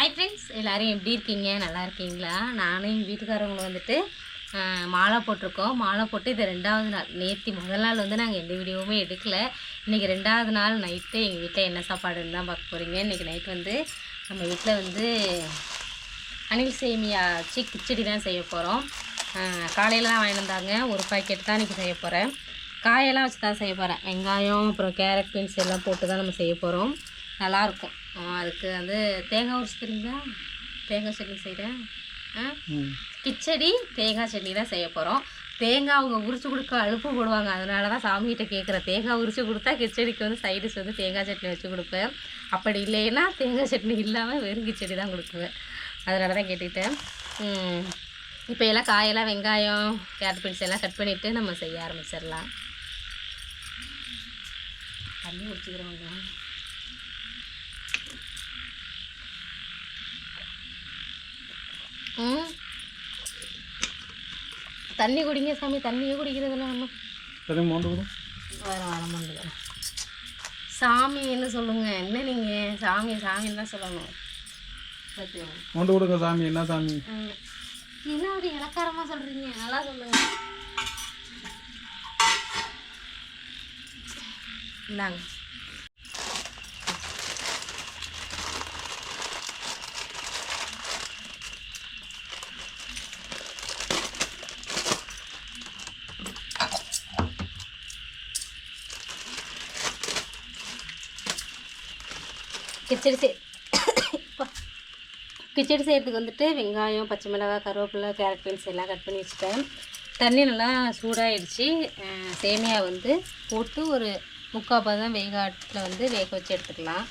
Hi friends எல்லோரும் எப்படி இருக்கீங்க? நல்லா இருக்கீங்களா? நானும் எங்கள் வீட்டுக்காரவங்களும் வந்துட்டு மாலை போட்டிருக்கோம். மாலை போட்டு இது ரெண்டாவது நாள். நேற்று முதல் நாள் வந்து நாங்கள் எந்த வீடியோவுமே எடுக்கல. இன்றைக்கி ரெண்டாவது நாள் நைட்டு எங்கள் வீட்டில் என்ன சாப்பாடுன்னு தான் பார்க்க போகிறீங்க இன்றைக்கி நைட் வந்து நம்ம வீட்டில் வந்து அணில் சேமியா வச்சு கிச்சடி தான் செய்ய போகிறோம் காலையில் தான் வந்தாங்க. ஒரு பாக்கெட் தான் இன்றைக்கி செய்ய போகிறேன் காயெல்லாம் வச்சு தான் செய்ய போகிறேன் வெங்காயம் அப்புறம் கேரட் பீன்ஸ் எல்லாம் போட்டு தான் நம்ம செய்ய போகிறோம் நல்லாயிருக்கும் அதுக்கு வந்து தேங்காய் உரிச்சு தெரியுங்களா தேங்காய் சட்னி செய்கிறேன் கிச்சடி தேங்காய் சட்னி தான் செய்ய போகிறோம் தேங்காய் அவங்க உரிச்சு கொடுக்க அழுப்பு போடுவாங்க. அதனால தான் சாமிகிட்ட கேட்குறேன் தேங்காய் உரிச்சு கொடுத்தா கிச்சடிக்கு வந்து சைடிஸ் வந்து தேங்காய் சட்னி வச்சு கொடுப்பேன். அப்படி இல்லைன்னா தேங்காய் சட்னி இல்லாமல் வெறும் கிச்சடி தான் கொடுக்குவேன். அதனால தான் கேட்டுக்கிட்டேன். இப்போ எல்லாம் காயெல்லாம் வெங்காயம் கேரட் பீன்ஸ் எல்லாம் கட் பண்ணிவிட்டு நம்ம செய்ய ஆரம்பிச்சிடலாம். தண்ணி குடிச்சிக்கிறோங்க ம் தண்ணி குடிங்க சாமி தண்ணியே குடிக்கிறதில்ல நம்ம. விடும் வர மாட்டேங்கிறேன் சாமி என்ன சொல்லுங்க? என்ன நீங்கள் சாமி சாமின்னு தான் சொல்லணும்? மோண்டு விடுங்க சாமி என்ன சாமி. என்ன அப்படி இலக்காரமாக சொல்கிறீங்க நல்லா சொல்லுங்க. இந்தாங்க. கிச்சடி செய் கிச்சடி செய்கிறதுக்கு வந்துட்டு வெங்காயம் பச்சை மிளகாய் கருவேப்பிலை கேரட் பீன்ஸ் எல்லாம் கட் பண்ணி வச்சுட்டேன். தண்ணி நல்லா சூடாகிடுச்சு சேமியா வந்து போட்டு ஒரு முக்கால் பதம் வேகாட்டில் வந்து வேக வச்சு எடுத்துக்கலாம்.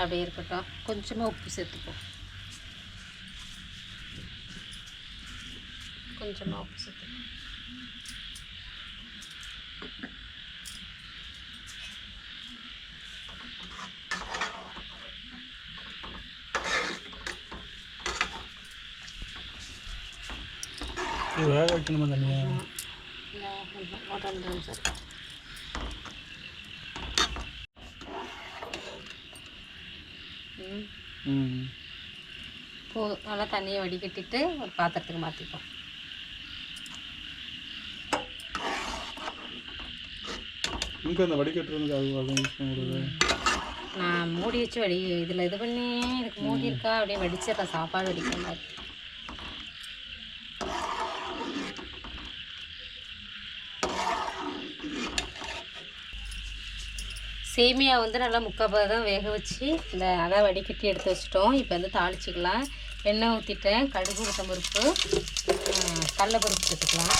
அப்படியே இருக்கட்டும். கொஞ்சமாக உப்பு சேர்த்துப்போம். சேர்த்துப்போம் இது வேக வைக்கணுமா தண்ணியா? ம். போதும் நல்லா தண்ணியை வடிகட்டிட்டு ஒரு பாத்திரத்துக்கு மாற்றிப்போம் இங்கே அந்த வடிகட்டுறதுக்கு அது அதுவும் யூஸ் பண்ணுறது நான் மூடி வச்சு வடி இதில் இது பண்ணி இதுக்கு மூடி இருக்கா அப்படியே வடிச்சிடுறேன் சாப்பாடு வடிக்கிற மாதிரி சேமியா வந்து நல்லா முக்கால் தான் வேக வச்சு இந்த அதான் வடிகட்டி எடுத்து வச்சிட்டோம். இப்போ வந்து தாளிச்சிக்கலாம். எண்ணெய் ஊற்றிட்டேன் கடுகு உளுத்தம் பருப்பு கடலைப்பருப்பு சேர்த்துக்கலாம்.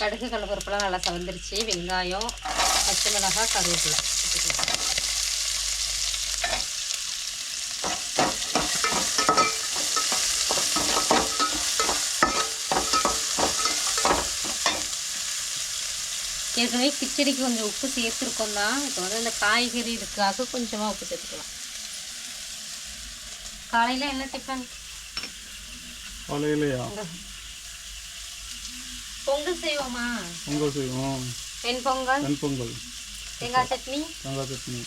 கடுகு கடலப்பருப்புலாம் நல்லா சவந்துருச்சு வெங்காயம் பச்சை மிளகாய் கருவேப்பிலை. ஏற்கனவே கிச்சடிக்கு கொஞ்சம் உப்பு சேர்த்துருக்கோம் தான். இப்போ வந்து இந்த காய்கறி இதுக்காக கொஞ்சமாக உப்பு சேர்த்துக்கலாம். காலையில் என்ன டிஃபன் காலையிலையா? பொங்கல் செய்வோமா? பொங்கல் செய்வோம். வெண் பொங்கல்? வெண்பொங்கல் தேங்காய் சட்னி? தேங்காய் சட்னி.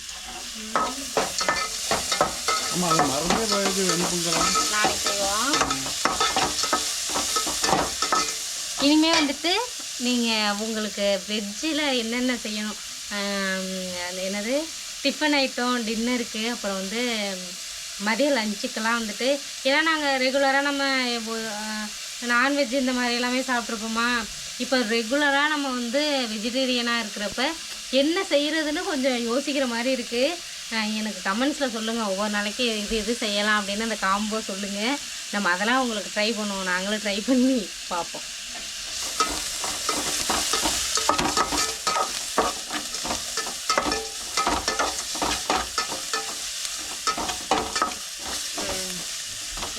ஆமாம் அது மறந்தே போயிடுது வெண்பொங்கலா நாளைக்கு செய்வோம். இனிமே வந்துட்டு நீங்கள் உங்களுக்கு வெஜ்ஜில் என்னென்ன செய்யணும்? அது என்னது? டிஃபன் ஐட்டம் டின்னருக்கு அப்புறம் வந்து மதிய லஞ்சுக்கெல்லாம் வந்துட்டு ஏன்னா நாங்கள் ரெகுலராக நம்ம நான்வெஜ் இந்த மாதிரி எல்லாமே சாப்பிட்ருப்போமா இப்போ ரெகுலராக நம்ம வந்து வெஜிடேரியனாக இருக்கிறப்ப என்ன செய்கிறதுன்னு கொஞ்சம் யோசிக்கிற மாதிரி இருக்குது எனக்கு கமெண்ட்ஸில் சொல்லுங்கள் ஒவ்வொரு நாளைக்கு இது இது செய்யலாம் அப்படின்னு அந்த காம்போ சொல்லுங்கள் நம்ம அதெல்லாம் உங்களுக்கு ட்ரை பண்ணுவோம். நாங்களும் ட்ரை பண்ணி பார்ப்போம்.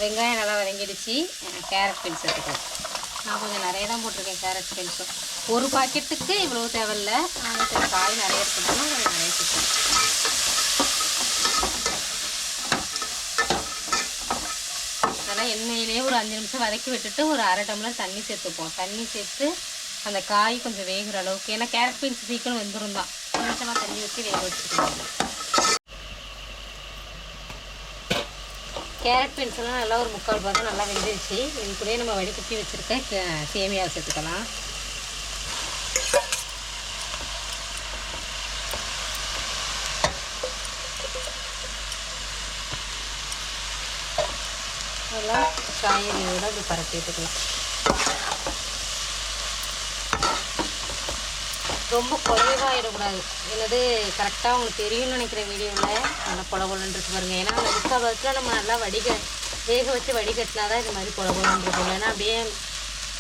வெங்காயம் நல்லா வதங்கிடுச்சு. கேரட் பீன்ஸ் எடுத்துக்கலாம். நான் கொஞ்சம் நிறைய தான் போட்டிருக்கேன் கேரட் பீன்ஸும் ஒரு பாக்கெட்டுக்கு இவ்வளோ தேவையில்ல. ஆனால் சரி காய் நிறைய இருக்குதுன்னா நிறைய சேர்த்துக்கலாம் எண்ணெயிலே ஒரு அஞ்சு நிமிஷம் வதக்கி விட்டுட்டு ஒரு அரை டம்ளர் தண்ணி சேர்த்துப்போம். தண்ணி சேர்த்து அந்த காய் கொஞ்சம் வேகிற அளவுக்கு ஏன்னா கேரட் பீன்ஸ் சீக்கிரம் வெந்துடும் தான் கொஞ்சமாக தண்ணி ஊற்றி வேக வச்சுக்கலாம் கேரட் பீன்ஸ்லாம் நல்லா ஒரு முக்கால் பாகம் நல்லா வெந்துருச்சு. இது கூடயே நம்ம வடிகட்டி வச்சுருக்க கே- சேமியாவை சேர்த்துக்கலாம். நல்லா காய்கறியோட அப்படி பரப்பி விட்டுக்கலாம் ரொம்ப குறைவாயிடக்கூடாது. என்னது கரெக்டாக உங்களுக்கு தெரியும்னு நினைக்கிற வீடியோவில் நல்லா பொல பாருங்கள் இருக்கு ஏன்னா அந்த முக்கால் நம்ம நல்லா வடிக வேக வச்சு வடிகட்டினா தான் இது மாதிரி பொல இருக்கும். இல்லைன்னா அப்படியே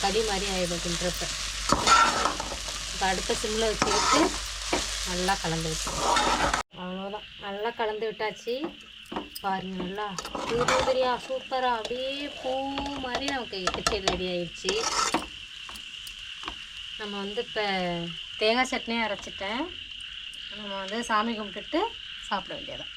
கடி மாதிரி ஆகிடும் இப்போ அடுத்த சிம்மில் வச்சுக்கிட்டு நல்லா கலந்து வச்சுக்கணும். அவ்வளோதான் நல்லா கலந்து விட்டாச்சு. பாருங்க நல்லா தெரியா சூப்பராக அப்படியே பூ மாதிரி நமக்கு கிச்சடி ரெடி ஆயிடுச்சு. நம்ம வந்து இப்போ தேங்காய் சட்னியும் அரைச்சிட்டேன். நம்ம வந்து சாமி கும்பிட்டுட்டு சாப்பிட வேண்டியதான்